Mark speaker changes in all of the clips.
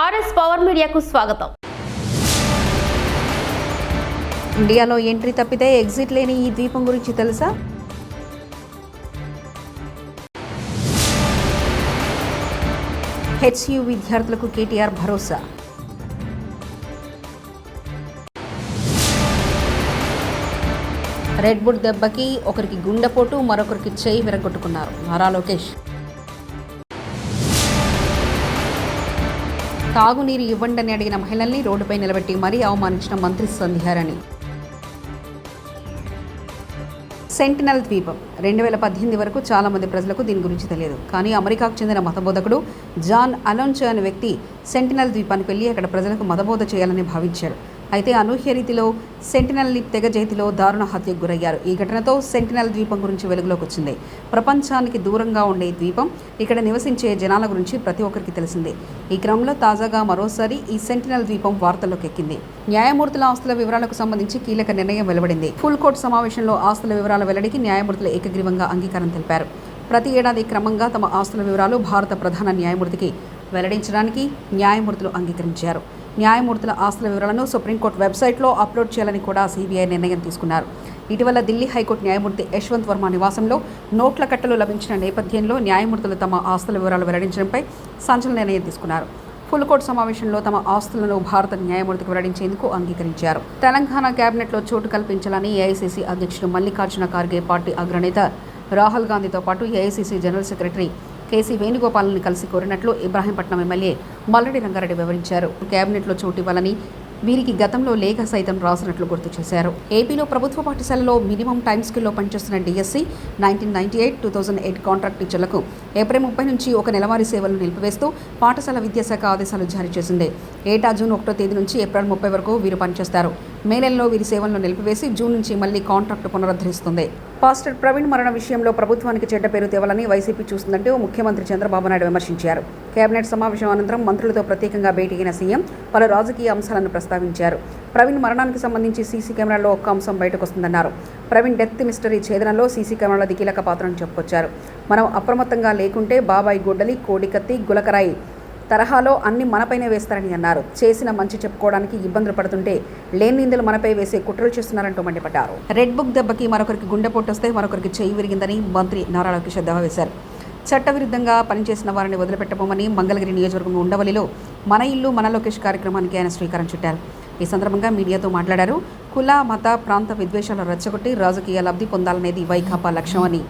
Speaker 1: RS power మీడియాకు స్వాగతం.
Speaker 2: ఇండియాలో ఎంట్రీ తప్పితే ఎగ్జిట్ లేని ఈ ద్వీపం గురించి తెలుసా? హెచ్యు విద్యార్థులకు కేటీఆర్ భరోసా. రెడ్ బుడ్ దెబ్బకి ఒకరికి గుండెపోటు మరొకరికి చేయి విరగొట్టుకున్నారు. నారా లోకేష్ తాగునీరు ఇవ్వండని అడిగిన మహిళల్ని రోడ్డుపై నిలబెట్టి మరీ అవమానించిన మంత్రి సంధ్యారాణి. సెంటినల్ ద్వీపం. రెండు వేల పద్దెనిమిది వరకు చాలా మంది ప్రజలకు దీని గురించి తెలియదు. కానీ అమెరికాకు చెందిన మతబోధకుడు జాన్ అలోన్చో అనే వ్యక్తి సెంటినల్ ద్వీపానికి వెళ్ళి అక్కడ ప్రజలకు మతబోధ చేయాలని భావించాడు అయితే అనూహ్య రీతిలో సెంటినల్ లిప్ తెగ చేతిలో దారుణ హత్యకు గురయ్యారు. ఈ ఘటనతో సెంటినల్ ద్వీపం గురించి వెలుగులోకి వచ్చింది. ప్రపంచానికి దూరంగా ఉండే ద్వీపం ఇక్కడ నివసించే జనాల గురించి ప్రతి ఒక్కరికి తెలిసిందే. ఈ క్రమంలో తాజాగా మరోసారి ఈ సెంటినల్ ద్వీపం వార్తల్లోకి ఎక్కింది. న్యాయమూర్తుల ఆస్తుల వివరాలకు సంబంధించి కీలక నిర్ణయం వెలువడింది. ఫుల్ కోర్టు సమావేశంలో ఆస్తుల వివరాల వెల్లడికి న్యాయమూర్తులు ఏకగ్రీవంగా అంగీకారం తెలిపారు. ప్రతి ఏడాది క్రమంగా తమ ఆస్తుల వివరాలు భారత ప్రధాన న్యాయమూర్తికి వెల్లడించడానికి న్యాయమూర్తులు అంగీకరించారు. న్యాయమూర్తుల ఆస్తుల వివరాలను సుప్రీంకోర్టు వెబ్సైట్లో అప్లోడ్ చేయాలని కూడా సీబీఐ నిర్ణయం తీసుకున్నారు. ఇటీవల ఢిల్లీ హైకోర్టు న్యాయమూర్తి యశ్వంత్ వర్మ నివాసంలో నోట్ల కట్టలు లభించిన నేపథ్యంలో న్యాయమూర్తులు తమ ఆస్తుల వివరాలు వెల్లడించడంపై సంచలన నిర్ణయం తీసుకున్నారు. ఫుల్ కోర్టు సమావేశంలో తమ ఆస్తులను భారత న్యాయమూర్తికి వెల్లడించేందుకు అంగీకరించారు. తెలంగాణ కేబినెట్లో చోటు కల్పించాలని ఏఐసీసీ అధ్యక్షుడు మల్లికార్జున ఖార్గే పార్టీ అగ్రనేత రాహుల్ గాంధీతో పాటు AICC general secretary K C వేణుగోపాల్ని కలిసి కోరినట్లు ఇబ్రాహీంపట్నం ఎమ్మెల్యే మల్లడి రంగారెడ్డి వివరించారు. కేబినెట్లో చోటివ్వాలని వీరికి గతంలో లేఖ సైతం రాసినట్లు గుర్తు చేశారు. ఏపీలో ప్రభుత్వ పాఠశాలలో మినిమం టైం స్కిల్లో పనిచేస్తున్న DSC nineteen ninety eight two thousand eight contract టీచర్లకు ఏప్రిల్ ముప్పై నుంచి ఒక నెలవారీ సేవలను నిలిపివేస్తూ పాఠశాల విద్యాశాఖ ఆదేశాలు జారీ చేసింది. ఏటా జూన్ ఒకటో తేదీ నుంచి ఏప్రిల్ ముప్పై వరకు వీరు పనిచేస్తారు. మే నెలలో వీరి సేవలను నిలిపివేసి జూన్ నుంచి మళ్ళీ కాంట్రాక్టు పునరుద్ధరిస్తుంది. పాస్టర్ ప్రవీణ్ మరణ విషయంలో ప్రభుత్వానికి చెడ్డ పేరు తేవాలని వైసీపీ చూస్తుందంటూ ముఖ్యమంత్రి చంద్రబాబు నాయుడు విమర్శించారు. కేబినెట్ సమావేశం అనంతరం మంత్రులతో ప్రత్యేకంగా భేటీ అయిన సీఎం పలు రాజకీయ అంశాలను ప్రస్తావించారు. ప్రవీణ్ మరణానికి సంబంధించి సీసీ కెమెరాలో ఒక్క అంశం బయటకు వస్తుందన్నారు ప్రవీణ్ డెత్ మిస్టరీ ఛేదనలో సీసీ కెమెరాలది కీలక పాత్రను చెప్పుకొచ్చారు. మనం అప్రమత్తంగా లేకుంటే బాబాయ్ గొడ్డలి కోడికత్తి గులకరాయి తరహాలో అన్ని మనపైనే వేస్తారని అన్నారు. చేసిన మంచి చెప్పుకోవడానికి ఇబ్బందులు పడుతుంటే లేని నిందలు మనపై వేసే కుట్రలు చేస్తున్నారంటూ మండిపడ్డారు. రెడ్ బుక్ దెబ్బకి మరొకరికి గుండె పొట్టొస్తే మరొకరికి చేయి విరిగిందని మంత్రి నారా లోకేష్ ఎద్దేవా వేశారు. చట్టవిరుద్ధంగా పనిచేసిన వారిని వదిలిపెట్టబోమని మంగళగిరి నియోజకవర్గం ఉండవల్లిలో మన ఇల్లు మన లోకేష్ కార్యక్రమానికి ఆయన శ్రీకారం చుట్టారు. ఈ సందర్భంగా మీడియాతో మాట్లాడారు. కుల మత ప్రాంత విద్వేషాలు రెచ్చగొట్టి రాజకీయ లబ్ధి పొందాలనేది వైకాపా లక్ష్యం అని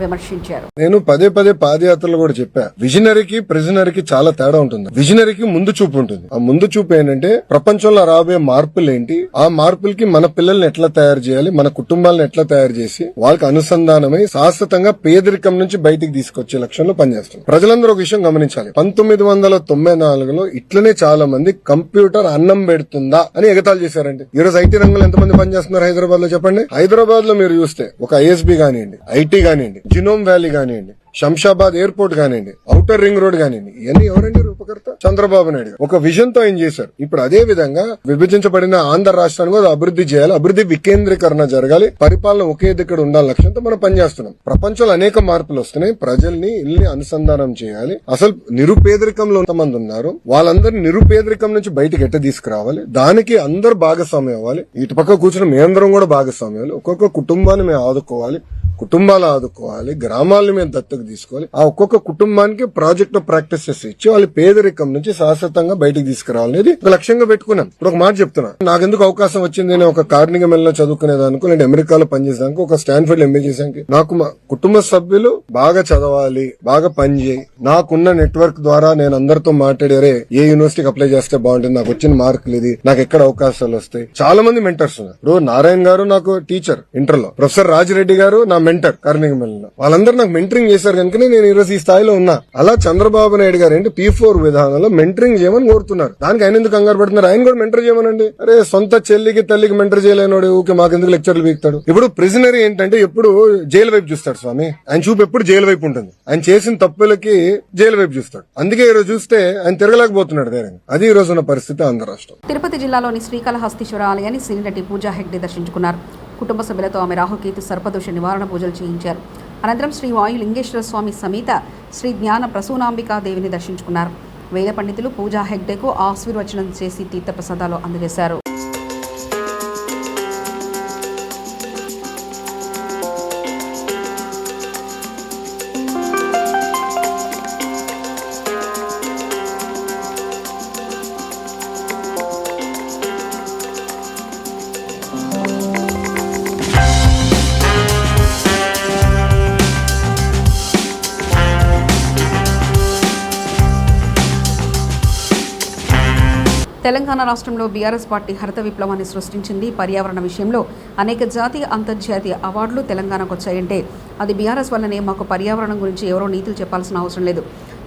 Speaker 2: విమర్శించారు.
Speaker 3: నేను పదే పదే పాదయాత్రలు కూడా చెప్పా. విజనరీకి ప్రిజనరీకి చాలా తేడా ఉంటుంది. విజనరీకి ముందు చూపు ఉంటుంది. ఆ ముందు చూపు ఏంటంటే ప్రపంచంలో రాబోయే మార్పులు ఏంటి ఆ మార్పులకి మన పిల్లల్ని ఎట్లా తయారు చేయాలి? మన కుటుంబాలను ఎట్లా తయారు చేసి వాళ్ళకి అనుసంధానమై శాశ్వతంగా పేదరికం నుంచి బయటికి తీసుకొచ్చే లక్ష్యంలో పనిచేస్తుంది ప్రజలందరూ ఒక విషయం గమనించాలి. పంతొమ్మిది వందల తొంభై నాలుగులో ఇట్లనే చాలా మంది కంప్యూటర్ అన్నం పెడుతుందా అని ఎగతాళి చేశారండి. ఈ రోజు ఐటీ రంగంలో ఎంతమంది పనిచేస్తున్నారు హైదరాబాద్లో చెప్పండి? హైదరాబాద్లో మీరు చూస్తే ఒక ఐఎస్బి కానివ్వండి ఐటీ కానివ్వండి జినోమ్ వ్యాలీ కానివ్వండి శంషాబాద్ ఎయిర్పోర్ట్ కానివ్వండి ఔటర్ రింగ్ రోడ్ కానివ్వండి ఇవన్నీ ఎవరండి రూపకర్త? చంద్రబాబు నాయుడు ఒక విజన్తో ఆయన చేశారు? ఇప్పుడు అదే విధంగా విభజించబడిన ఆంధ్ర రాష్ట్రాన్ని కూడా అభివృద్ధి చేయాలి అభివృద్ధి వికేంద్రీకరణ జరగాలి పరిపాలన ఒకే దగ్గర ఉండాలి లక్ష్యంతో మనం పనిచేస్తున్నాం. ప్రపంచంలో అనేక మార్పులు వస్తున్నాయి ప్రజల్ని ఇల్లు అనుసంధానం చేయాలి. అసలు నిరుపేదరికంలో మంది ఉన్నారు? వాళ్ళందరినీ నిరుపేదరికం నుంచి బయటకు ఎట్ట తీసుకురావాలి? దానికి అందరు భాగస్వామ్యం అవ్వాలి. ఇటు పక్క కూర్చుని మేమందరం కూడా భాగస్వామ్యం అవ్వాలి. ఒక్కొక్క కుటుంబాన్ని మేము ఆదుకోవాలి. కుటుంబాలు ఆదుకోవాలి గ్రామాలను మేము దత్తకు తీసుకోవాలి. ఆ ఒక్కొక్క కుటుంబానికి ప్రాజెక్ట్ ప్రాక్టీసెస్ ఇచ్చి వాళ్ళ పేదరికం నుంచి శాశ్వతంగా బయటకు తీసుకురావాలనేది ఒక లక్ష్యంగా పెట్టుకున్నాను. ఇప్పుడు ఒక మాట చెప్తున్నా. నాకెందుకు అవకాశం వచ్చింది? నేను ఒక కార్నిక మెల్లో చదువుకునేదానికి నేను అమెరికాలో పనిచేసేదానికి ఒక స్టాన్ఫర్డ్ ఎంబీ చేసానికి నాకు మా కుటుంబ సభ్యులు బాగా చదవాలి బాగా పనిచేయి నాకున్న నెట్వర్క్ ద్వారా నేను అందరితో మాట్లాడారే ఏ యూనివర్సిటీకి అప్లై చేస్తే బాగుంటుంది? నాకు వచ్చిన మార్కులు ఇది. నాకు ఎక్కడ అవకాశాలు వస్తాయి? చాలా మంది మెంటర్స్ ఉన్నారు. నారాయణ గారు నాకు టీచర్ ఇంటర్లో ప్రొఫెసర్ రాజిరెడ్డి గారు నా మెంటర్ కార్నిక వాళ్ళందరూ నాకు మెంటరింగ్ చేశారు కనుకనే నేను ఈరోజు ఈ స్థాయిలో ఉన్నా. అలా చంద్రబాబు నాయుడు గారు ఏంటి పీ ఫోర్ విధానంలో మెంటరింగ్ చేయమని కోరుతున్నారు. దానికి ఆయన ఎందుకు కంగారు పడుతున్నారు? ఆయన కూడా మెంటర్ చేయమనండి. అరే సొంత చెల్లికి తల్లికి మెంటర్ చేయలేనోడు ఊకే మాకెందుకు లెక్చర్లు పీకుతాడు? ఇప్పుడు ప్రిజనరీ ఏంటంటే ఎప్పుడు జైలు వైపు చూస్తాడు స్వామి. ఆయన చూపు ఎప్పుడు జైలు వైపు ఉంటుంది. ఆయన చేసిన తప్పులకి జైలు వైపు చూస్తాడు. అందుకే ఈరోజు చూస్తే ఆయన తిరగలేకపోతున్నాడు ధైర్యంగా. అది ఈ రోజు ఉన్న పరిస్థితి ఆంధ్ర రాష్ట్రం
Speaker 2: తిరుపతి జిల్లాలోని శ్రీకాళహస్తీశ్వర ఆలయాన్ని సినీనటి పూజా హెగ్డే దర్శించుకున్నారు. కుటుంబ సభ్యులతో ఆమె రాహుకేతు సర్పదోష నివారణ పూజలు చేయించారు. అనంతరం శ్రీ వాయు లింగేశ్వర స్వామి సమేత శ్రీ జ్ఞాన ప్రసూనాంబికా దేవిని దర్శించుకున్నారు. వేద పండితులు పూజా హెగ్డేకు ఆశీర్వచనం చేసి తీర్థప్రసాదాలు అందజేశారు. తెలంగాణ రాష్ట్రంలో బీఆర్ఎస్ పార్టీ హరిత విప్లవాన్ని సృష్టించింది. పర్యావరణ విషయంలో అనేక జాతీయ అంతర్జాతీయ అవార్డులు తెలంగాణకు వచ్చాయంటే అది బీఆర్ఎస్ వల్లనే మాకు పర్యావరణం గురించి ఎవరో నీతులు చెప్పాల్సిన అవసరం లేదు.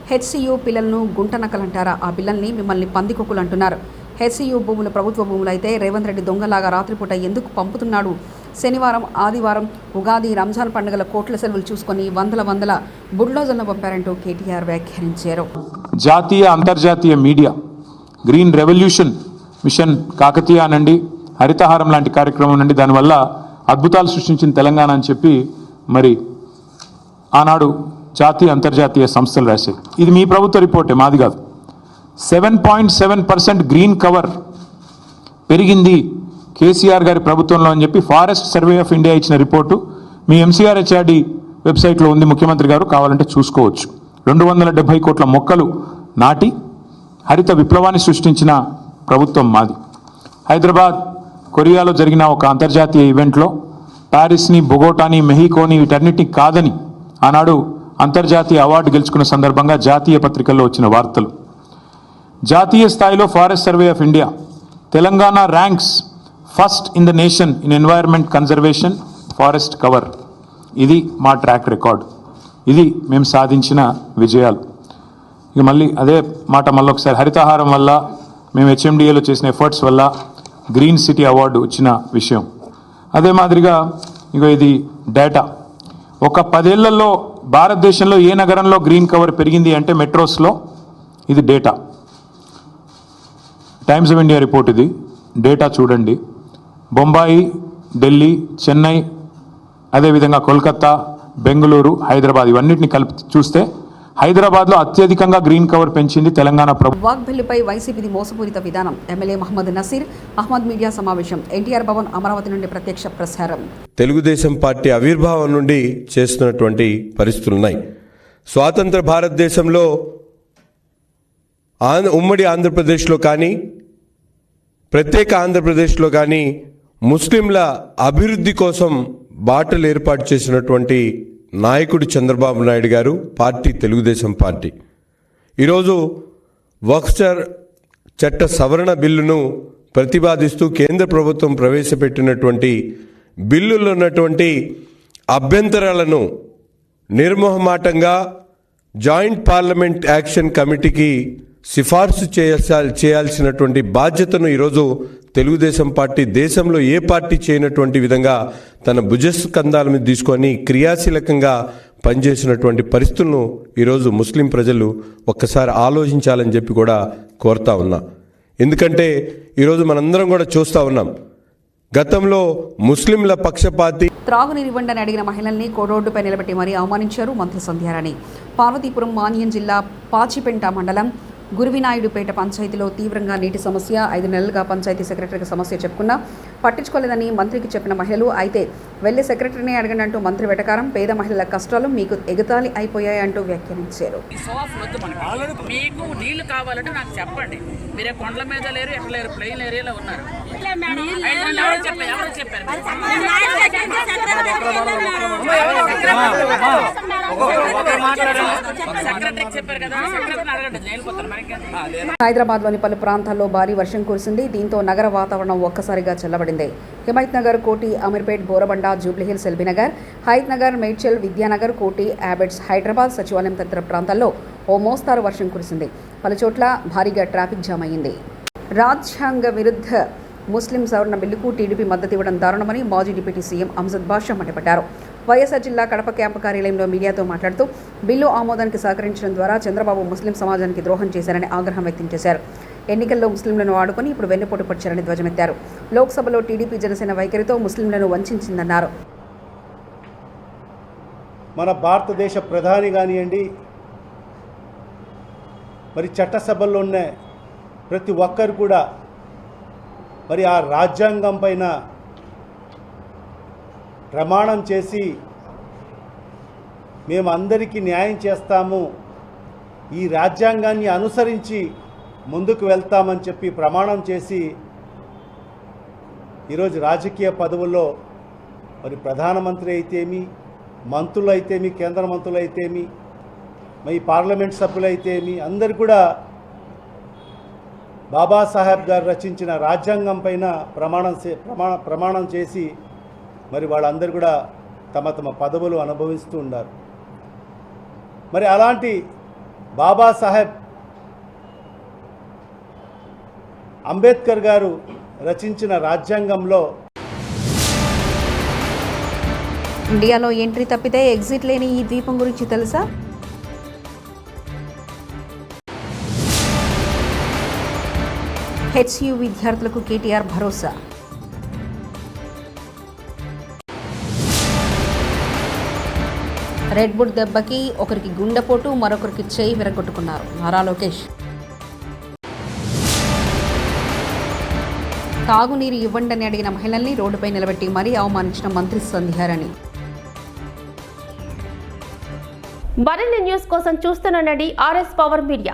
Speaker 2: హెచ్సియు పిల్లలను గుంటనక్కలంటారా? ఆ పిల్లల్ని మిమ్మల్ని పందికొక్కులు అంటున్నారు హెచ్సియు భూములు ప్రభుత్వ భూములు అయితే రేవంత్ రెడ్డి దొంగలాగా రాత్రిపూట ఎందుకు పంపుతున్నాడు? శనివారం ఆదివారం ఉగాది రంజాన్ పండుగల కోట్ల సెలవులు చూసుకొని వందల వందల బుడ్లోజన్లు పంపారంటూ కేటీఆర్ వ్యాఖ్యానించారు.
Speaker 4: జాతీయ అంతర్జాతీయ media green revolution mission Kakatiya అనండి హరితహారం లాంటి కార్యక్రమం నుండి దానివల్ల అద్భుతాలు సృష్టించిన తెలంగాణ అని చెప్పి మరి ఆనాడు జాతీయ అంతర్జాతీయ సంస్థలు రాశాయి. ఇది మీ ప్రభుత్వ రిపోర్టే మాది కాదు. Seven point seven percent green cover పెరిగింది కేసీఆర్ గారి ప్రభుత్వంలో అని చెప్పి ఫారెస్ట్ సర్వే ఆఫ్ ఇండియా ఇచ్చిన రిపోర్టు. మీ ఎంసీఆర్ హెచ్ఆర్డి వెబ్సైట్లో ఉంది ముఖ్యమంత్రి గారు కావాలంటే చూసుకోవచ్చు. రెండు వందల డెబ్బై కోట్ల మొక్కలు నాటి హరిత విప్లవాన్ని సృష్టించిన ప్రభుత్వం మాది. హైదరాబాద్ కొరియాలో జరిగిన ఒక అంతర్జాతీయ ఈవెంట్లో ప్యారిస్ని బొగోటాని మెహికోని వీటన్నిటిని కాదని ఆనాడు అంతర్జాతీయ అవార్డు గెలుచుకున్న సందర్భంగా జాతీయ పత్రికల్లో వచ్చిన వార్తలు. జాతీయ స్థాయిలో forest survey of India Telangana ranks first in the nation in environment conservation forest cover. ఇది మా ట్రాక్ రికార్డ్. ఇది మేము సాధించిన విజయాలు. ఇక మళ్ళీ అదే మాట మళ్ళీ ఒకసారి. హరితహారం వల్ల మేము హెచ్ఎండిఏలో చేసిన ఎఫర్ట్స్ వల్ల గ్రీన్ సిటీ అవార్డు వచ్చిన విషయం. అదే మాదిరిగా ఇక ఇది డేటా ఒక పదేళ్ళలో భారతదేశంలో ఏ నగరంలో గ్రీన్ కవర్ పెరిగింది అంటే మెట్రోస్లో ఇది data Times of India report ఇది. డేటా చూడండి. బొంబాయి ఢిల్లీ చెన్నై అదేవిధంగా కోల్కత్తా బెంగళూరు హైదరాబాద్ ఇవన్నిటిని కలిపి చూస్తే హైదరాబాద్లో అత్యధికంగా గ్రీన్ కవర్ పెంచింది తెలంగాణ ప్రభుత్వం.
Speaker 2: వాగ్బెల్లిపై వైసీపీది మోసపూరిత విధానం ఎమ్మెల్యే మహమ్మద్ నసీర్ అహ్మద్ మీడియా సమావేశం ఎన్టీఆర్ భవన్ అమరావతి నుండి ప్రత్యక్ష ప్రసారం.
Speaker 5: తెలుగుదేశం పార్టీ ఆవిర్భావం నుండి చేస్తున్నటువంటి పరిస్థితులు ఉన్నాయి. స్వాతంత్ర భారతదేశంలో ఆంధ్ర ఉమ్మడి ఆంధ్రప్రదేశ్లో కానీ ప్రత్యేక ఆంధ్రప్రదేశ్లో కానీ ముస్లింల అభివృద్ధి కోసం బాటలు ఏర్పాటు చేసినటువంటి నాయకుడు చంద్రబాబు నాయుడు గారు పార్టీ తెలుగుదేశం పార్టీ. ఈరోజు వక్స్టర్ చట్ట సవరణ బిల్లును ప్రతిపాదిస్తూ కేంద్ర ప్రభుత్వం ప్రవేశపెట్టినటువంటి బిల్లులో ఉన్నటువంటి అభ్యంతరాలను నిర్మోహమాటంగా జాయింట్ పార్లమెంట్ యాక్షన్ కమిటీకి సిఫార్సు చేయాల్సి చేయాల్సినటువంటి బాధ్యతను ఈరోజు తెలుగుదేశం పార్టీ దేశంలో ఏ పార్టీ చేయనటువంటి విధంగా తన భుజస్కంధాల మీద తీసుకొని క్రియాశీలకంగా పనిచేసినటువంటి పరిస్థితులను ఈరోజు ముస్లిం ప్రజలు ఒక్కసారి ఆలోచించాలని చెప్పి కూడా కోరుతా ఉన్నా. ఎందుకంటే ఈరోజు మనందరం కూడా చూస్తూ ఉన్నాం. గతంలో ముస్లింల పక్షపాతి
Speaker 2: త్రాగునీరు అని అడిగిన మహిళల్ని కోడోడ్డుపై నిలబెట్టి మరీ అవమానించారు మంత్రి సంధ్యారాణి. పార్వతీపురం మాన్యం జిల్లా పాచిపెంట మండలం గురువినాయుడుపేట పంచాయతీలో తీవ్రంగా నీటి సమస్య ఐదు నెలలుగా పంచాయతీ సెక్రటరీకి సమస్య చెప్పుకున్నా పట్టించుకోలేదని మంత్రికి చెప్పిన మహిళలు అయితే వెళ్ళి సెక్రటరీని అడగండి అంటూ మంత్రి వెటకారం పేద మహిళల కష్టాలు మీకు ఎగతాళి అయిపోయాయంటూ వ్యాఖ్యానించారు.
Speaker 6: మీకు నీళ్ళు కావాలంటే నాకు చెప్పండి. మీరే కొండల మీద లేరు ఎక్కడ లేరు ప్లెయిన్ ఏరియాలో ఉన్నారు. ఐదు నెలలు ఎవరు చెప్పారు? ఎవరు చెప్పారు? సెక్రటరీకి చెప్పారు కదా సెక్రటరీని అడగండి నేను వెళ్ళిపోతాను మనకి
Speaker 2: హైదరాబాద్లోని పలు ప్రాంతాల్లో భారీ వర్షం కురిసింది. దీంతో నగర వాతావరణం ఒక్కసారిగా చల్లబడింది. హిమైత్ నగర్ కోటి అమీర్పేట్ బోరబండ జూబ్లీహిల్స్ ఎల్బీనగర్ హైత్ నగర్ మేడ్చల్ విద్యానగర్ కోటి యాబెట్స్ హైదరాబాద్ సచివాలయం తదితర ప్రాంతాల్లో ఓ మోస్తారు వర్షం కురిసింది. పలు చోట్ల భారీగా ట్రాఫిక్ జామ్ అయింది. రాజ్యాంగ విరుద్ధ ముస్లిం సవరణ బిల్లుకు టీడీపీ మద్దతు ఇవ్వడం దారుణమని మాజీ డిప్యూటీ సీఎం అంజద్ బాషా మండిపడ్డారు. వైఎస్ఆర్ జిల్లా కడప క్యాంపు కార్యాలయంలో మీడియాతో మాట్లాడుతూ బిల్లు ఆమోదానికి సహకరించడం ద్వారా చంద్రబాబు ముస్లిం సమాజానికి ద్రోహం చేశారని ఆగ్రహం వ్యక్తం చేశారు. ఎన్నికల్లో ముస్లింలను వాడుకొని ఇప్పుడు వెన్నుపోటు పొడిచారని ధ్వజమెత్తారు. లోక్సభలో టీడీపీ జనసేన వైఖరితో ముస్లింలను వంచిందన్నారు
Speaker 7: మన భారతదేశ ప్రధాని కానివ్వండి మరి చట్టసభల్లో ఉన్న ప్రతి ఒక్కరు కూడా మరి ఆ రాజ్యాంగం పైన ప్రమాణం చేసి మేము అందరికీ న్యాయం చేస్తాము. ఈ రాజ్యాంగాన్ని అనుసరించి ముందుకు వెళ్తామని చెప్పి ప్రమాణం చేసి ఈరోజు రాజకీయ పదవుల్లో మరి ప్రధానమంత్రి అయితేమి మంత్రులు అయితేమి కేంద్ర మంత్రులు అయితేమి మరి పార్లమెంట్ సభ్యులు అయితేమి అందరు కూడా బాబాసాహెబ్ గారు రచించిన రాజ్యాంగం పైన ప్రమాణం చే- ప్రమాణ ప్రమాణం చేసి మరి వాళ్ళందరూ కూడా తమ తమ పదవులు అనుభవిస్తూ ఉన్నారు మరి అలాంటి బాబాసాహెబ్ అంబేద్కర్ గారు రచించిన రాజ్యాంగంలో
Speaker 2: ఇండియాలో ఎంట్రీ తప్పితే ఎగ్జిట్ లేని ఈ ద్వీపం గురించి తెలుసా? హెచ్యు విద్యార్థులకు కేటీఆర్ భరోసా. రెడ్ బుడ్ దెబ్బకి ఒకరికి గుండెపోటు మరొకరికి చేయి విరగొట్టుకున్నారు. నారా లోకేష్ తాగునీరు ఇవ్వండి అని అడిగిన మహిళల్ని రోడ్డుపై నిలబెట్టి మరీ అవమానించిన మంత్రి సంధ్యారాణి.
Speaker 1: మరిన్ని న్యూస్ కోసం చూస్తున్నానండి ఆర్ఎస్ పవర్ మీడియా.